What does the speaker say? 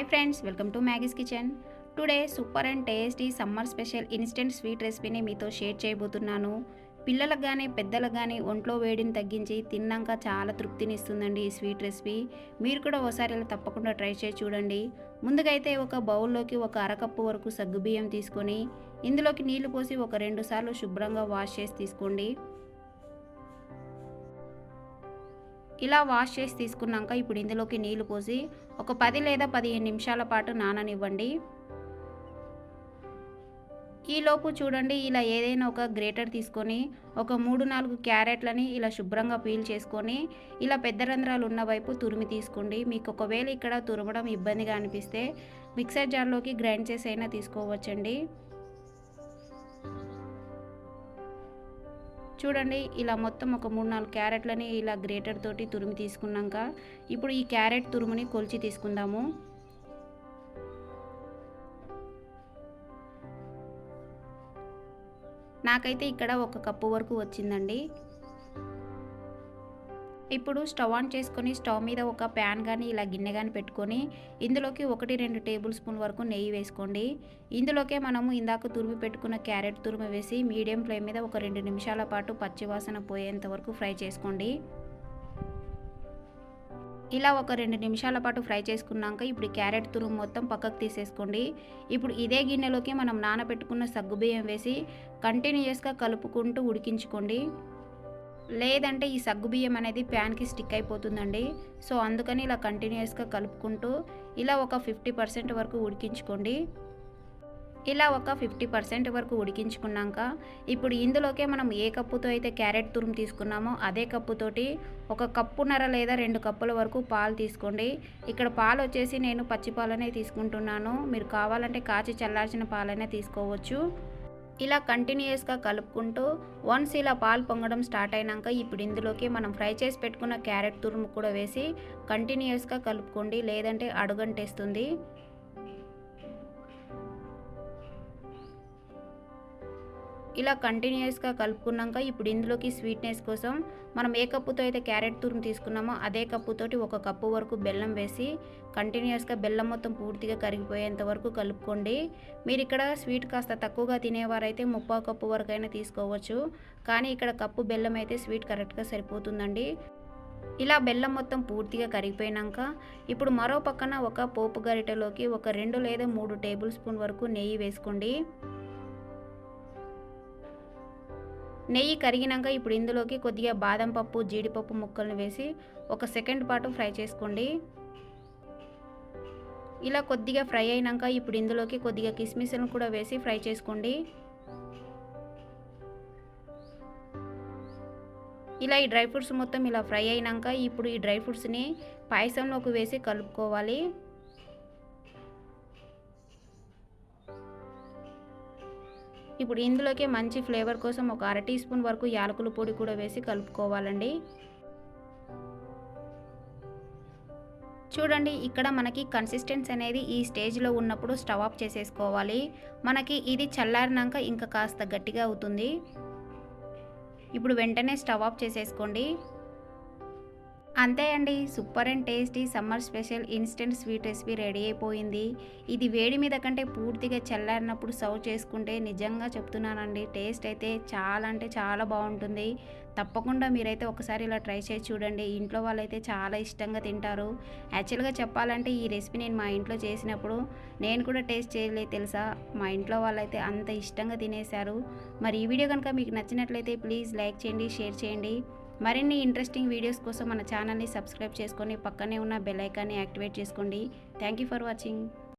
Hi friends welcome to Maggie's kitchen today super and tasty summer special instant sweet రెసిపీని మీతో share చేయబోతున్నాను. పిల్లలకు కానీ పెద్దలకు కానీ ఒంట్లో వేడిని తగ్గించి తిన్నాక చాలా తృప్తిని ఇస్తుందండి ఈ స్వీట్ రెసిపీ మీరు కూడా ఒకసారి ఇలా తప్పకుండా ట్రై చేసి చూడండి. ముందుగైతే ఒక బౌల్లోకి ఒక అరకప్పు వరకు సగ్గుబియ్యం తీసుకొని ఇందులోకి నీళ్ళు పోసి ఒక రెండు సార్లు శుభ్రంగా వాష్ చేసి తీసుకోండి. ఇలా వాష్ చేసి తీసుకున్నాక ఇప్పుడు ఇందులోకి నీళ్ళు పోసి ఒక పది లేదా పదిహేను నిమిషాల పాటు నాననివ్వండి. ఈలోపు చూడండి ఇలా ఏదైనా ఒక గ్రేటర్ తీసుకొని ఒక మూడు నాలుగు క్యారెట్లని ఇలా శుభ్రంగా పీల్ చేసుకొని ఇలా పెద్ద రంధ్రాలు ఉన్న వైపు తురిమి తీసుకోండి. మీకు ఒకవేళ ఇక్కడ తురమడం ఇబ్బందిగా అనిపిస్తే మిక్సర్ జార్లోకి గ్రైండ్ చేసి అయినా తీసుకోవచ్చండి. చూడండి ఇలా మొత్తం ఒక మూడు నాలుగు క్యారెట్లని ఇలా గ్రేటర్ తోటి తురిమి తీసుకున్నాక ఇప్పుడు ఈ క్యారెట్ తురుముని కొలిచి తీసుకుందాము. నాకైతే ఇక్కడ ఒక కప్పు వరకు వచ్చిందండి. ఇప్పుడు స్టవ్ ఆన్ చేసుకొని స్టవ్ మీద ఒక ప్యాన్ కానీ ఇలా గిన్నె కానీ పెట్టుకొని ఇందులోకి ఒకటి రెండు టేబుల్ స్పూన్ వరకు నెయ్యి వేసుకోండి. ఇందులోకే మనము ఇందాక తురిమి పెట్టుకున్న క్యారెట్ తురిమి వేసి మీడియం ఫ్లేమ్ మీద ఒక రెండు నిమిషాల పాటు పచ్చివాసన పోయేంత వరకు ఫ్రై చేసుకోండి. ఇలా ఒక రెండు నిమిషాల పాటు ఫ్రై చేసుకున్నాక ఇప్పుడు క్యారెట్ తురుము మొత్తం పక్కకు తీసేసుకోండి. ఇప్పుడు ఇదే గిన్నెలోకి మనం నానబెట్టుకున్న సగ్గుబియ్యం వేసి కంటిన్యూస్గా కలుపుకుంటూ ఉడికించుకోండి. లేదంటే ఈ సగ్గుబియ్యం అనేది ప్యాన్కి స్టిక్ అయిపోతుందండి. సో అందుకని ఇలా కంటిన్యూస్గా కలుపుకుంటూ ఇలా ఒక ఫిఫ్టీ పర్సెంట్ వరకు ఉడికించుకోండి. ఇలా ఒక ఫిఫ్టీ పర్సెంట్ వరకు ఉడికించుకున్నాక ఇప్పుడు ఇందులోకే మనం ఏ కప్పుతో అయితే క్యారెట్ తురుము తీసుకున్నామో అదే కప్పుతోటి ఒక కప్పున్నర లేదా రెండు కప్పుల వరకు పాలు తీసుకోండి. ఇక్కడ పాలు వచ్చేసి నేను పచ్చి పాలనే తీసుకుంటున్నాను. మీరు కావాలంటే కాచి చల్లార్చిన పాలనే తీసుకోవచ్చు. ఇలా కంటిన్యూస్గా కలుపుకుంటూ వన్స్ ఇలా పాలు పొంగడం స్టార్ట్ అయినాక ఇప్పుడు ఇందులోకి మనం ఫ్రై చేసి పెట్టుకున్న క్యారెట్ తురుము కూడా వేసి కంటిన్యూస్గా కలుపుకోండి లేదంటే అడుగంటేస్తుంది. ఇలా కంటిన్యూస్గా కలుపుకున్నాక ఇప్పుడు ఇందులోకి స్వీట్నెస్ కోసం మనం ఏ కప్పుతో అయితే క్యారెట్ తురుము తీసుకున్నామో అదే కప్పుతోటి ఒక కప్పు వరకు బెల్లం వేసి కంటిన్యూస్గా బెల్లం మొత్తం పూర్తిగా కరిగిపోయేంత వరకు కలుపుకోండి. మీరు ఇక్కడ స్వీట్ కాస్త తక్కువగా తినేవారైతే ముప్పా కప్పు వరకు అయినా తీసుకోవచ్చు. కానీ ఇక్కడ కప్పు బెల్లం అయితే స్వీట్ కరెక్ట్గా సరిపోతుందండి. ఇలా బెల్లం మొత్తం పూర్తిగా కరిగిపోయినాక ఇప్పుడు మరో పక్కన ఒక పోపు గరిటెలోకి ఒక రెండు లేదా మూడు టేబుల్ స్పూన్ వరకు నెయ్యి వేసుకోండి. నెయ్యి కరిగినాక ఇప్పుడు ఇందులోకి కొద్దిగా బాదం పప్పు జీడిపప్పు ముక్కలను వేసి ఒక సెకండ్ పాటు ఫ్రై చేసుకోండి. ఇలా కొద్దిగా ఫ్రై అయినాక ఇప్పుడు ఇందులోకి కొద్దిగా కిస్మిస్లను కూడా వేసి ఫ్రై చేసుకోండి. ఇలా ఈ డ్రై ఫ్రూట్స్ మొత్తం ఇలా ఫ్రై అయినాక ఇప్పుడు ఈ డ్రై ఫ్రూట్స్ని పాయసంలోకి వేసి కలుపుకోవాలి. ఇప్పుడు ఇందులోకి మంచి ఫ్లేవర్ కోసం ఒక అర టీ స్పూన్ వరకు యాలకుల పొడి కూడా వేసి కలుపుకోవాలండి. చూడండి ఇక్కడ మనకి కన్సిస్టెన్స్ అనేది ఈ స్టేజ్లో ఉన్నప్పుడు స్టవ్ ఆఫ్ చేసేసుకోవాలి. మనకి ఇది చల్లారినాక ఇంకా కాస్త గట్టిగా అవుతుంది. ఇప్పుడు వెంటనే స్టవ్ ఆఫ్ చేసేసుకోండి. అంతే అండి. Super and tasty summer special instant sweet recipe ready అయిపోయింది. ఇది వేడి మీద కంటే పూర్తిగా చల్లారినప్పుడు సర్వ్ చేసుకుంటే నిజంగా చెప్తున్నానండి. టేస్ట్ అయితే చాలా అంటే చాలా బాగుంటుంది. తప్పకుండా మీరైతే ఒకసారి ఇలా ట్రై చేసి చూడండి. ఇంట్లో వాళ్ళైతే చాలా ఇష్టంగా తింటారు. యాక్చువల్గా చెప్పాలంటే ఈ రెసిపీ నేను మా ఇంట్లో చేసినప్పుడు నేను కూడా టేస్ట్ చేయలేదు తెలుసా? మా ఇంట్లో వాళ్ళైతే అంత ఇష్టంగా తినేశారు. మరి ఈ వీడియో కనుక మీకు నచ్చినట్లయితే ప్లీజ్ లైక్ చేయండి షేర్ చేయండి. మరిన్ని ఇంట్రెస్టింగ్ వీడియోస్ కోసం మన ఛానల్ని సబ్స్క్రైబ్ చేసుకొని పక్కనే ఉన్న బెల్ ఐకాన్ని యాక్టివేట్ చేసుకోండి. Thank you for watching